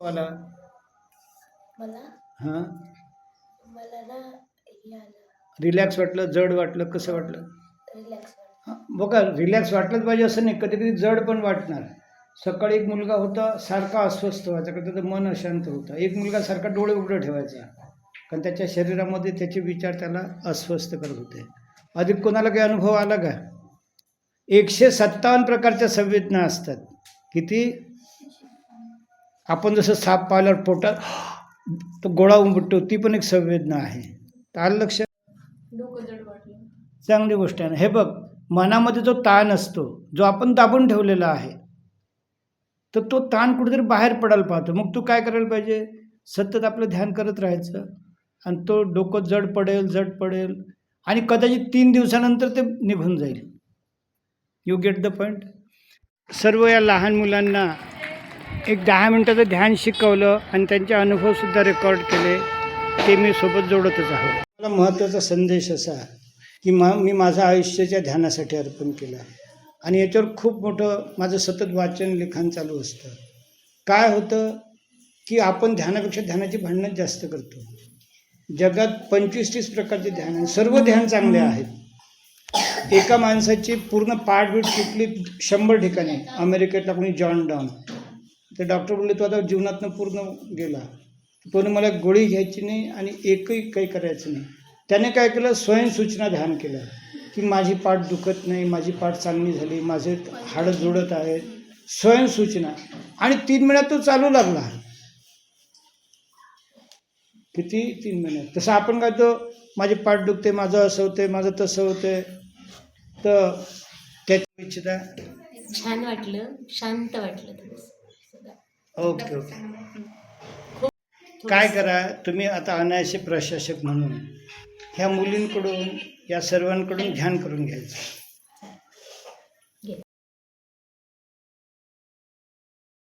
मला मला? हां. मला ना हे आलं. रिलॅक्स वाटलं जड वाटलं कसं वाटलं? रिलॅक्स हां, बघा रिलॅक्स वाटलंच पाहिजे असं नाही कधी कधी जड पण वाटणार. सकाळी एक मुलगा होता सारखा अस्वस्थ व्हायचा का त्याचं मन अशांत होतं. एक मुलगा सारखा डोळे उघडे ठेवायचा. कारण त्याच्या शरीरामध्ये त्याचे विचार त्याला अस्वस्थ करत होते. अधिक कोणाला काही अनुभव आला का? एकशे सत्तावन्न प्रकारच्या संवेदना असतात. किती? आपण जसं साप पाहिल्यावर पोटात तो गोळा उमटतो ती पण एक संवेदना आहे. आलं लक्षात जड वाटलं. चांगली गोष्ट आहे. ना हे बघ मनामध्ये जो ताण असतो जो आपण दाबून ठेवलेला आहे तर तो ताण कुठेतरी बाहेर पडायला पाहतो. मग तू काय करायला पाहिजे? सतत आपलं ध्यान करत राहायचं. आणि तो डोकं जड पडेल जड पडेल. आणि कदाचित तीन दिवसानंतर ते निघून जाईल. यू गेट द पॉईंट सर्व या लहान मुलांना एक दहा मिनटाचं ध्यान शिकवलं आणि त्यांचे अनुभवसुद्धा रेकॉर्ड केले ते मी सोबत जोडतच आहोत. मला महत्त्वाचा संदेश असा की मा मी माझं आयुष्याच्या ध्यानासाठी अर्पण केलं. आणि याच्यावर खूप मोठं माझं सतत वाचन लिखाण चालू असतं. काय होतं की आपण ध्यानापेक्षा ध्यानाची भांडणं जास्त करतो. जगात पंचवीस तीस प्रकारचे ध्यान आहे सर्व ध्यान चांगले आहेत. एका माणसाची पूर्ण पाठबीट चुकली शंभर ठिकाणी. अमेरिकेतला कोणी जॉन डॉन. तर डॉक्टर बोलले तो आता जीवनातनं पूर्ण गेला. पण मला गोळी घ्यायची नाही आणि एकही काही करायचं नाही. त्याने काय केलं? स्वयंसूचना ध्यान केलं की माझी पाठ दुखत नाही माझी पाठ चांगली झाली माझे हाडं जुडत आहेत. स्वयंसूचना. आणि तीन महिन्यात तो चालू लागला. किती? तीन महिन्यात. तसं आपण काय तो माझे पाठ दुखते माझं असं होते माझं तसं होते तर त्याची इच्छिता छान वाटलं. शांत वाटलं ओके ओके. काय करा तुम्ही आता अनायासे प्रशासक म्हणून ह्या मुलींकडून या सर्वांकडून ध्यान करून घ्यायचं.